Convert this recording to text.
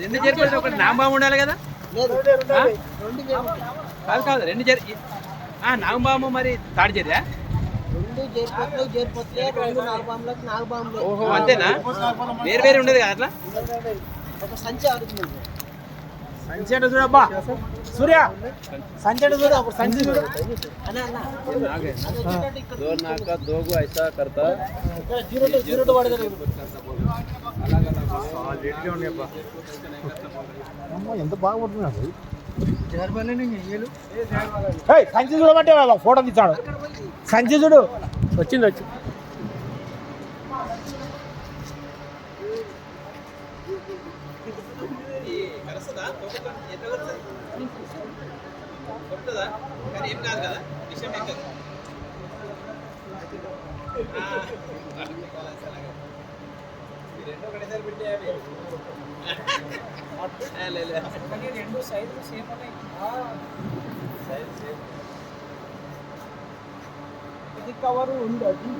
రెండు చేరిపోతే ఒకటి నాగబాబు ఉండాలి కదా? కాదు కాదు రెండు చేరి ఆ నాగబాబు మరి తాడి చేరా ఓహో అంతేనా? వేరు వేరు ఉండదు కదా అట్లా? ఒక సంచి ఆడుతుంది. సంచేట చూడబ్బా సూర్య సంచేట చూడు అప్పుడు సంచి చూడు. దోగు ఐసా కర్తా. జీరో జీరో ఎంత బాగా పడుతున్నాడు సంచి చూడమంటే ఫోటో తీసాడు సంచి చూడు. వచ్చింది వచ్చింది. వచ్చి కానీ ఏం కాదు కదా విషయం ఏం కాదు రెండు ఒకటేసారి పెట్టేయాలి రెండు సైజులు సేమ్ ఉన్నాయి ఇది కవర్ ఉంది అది.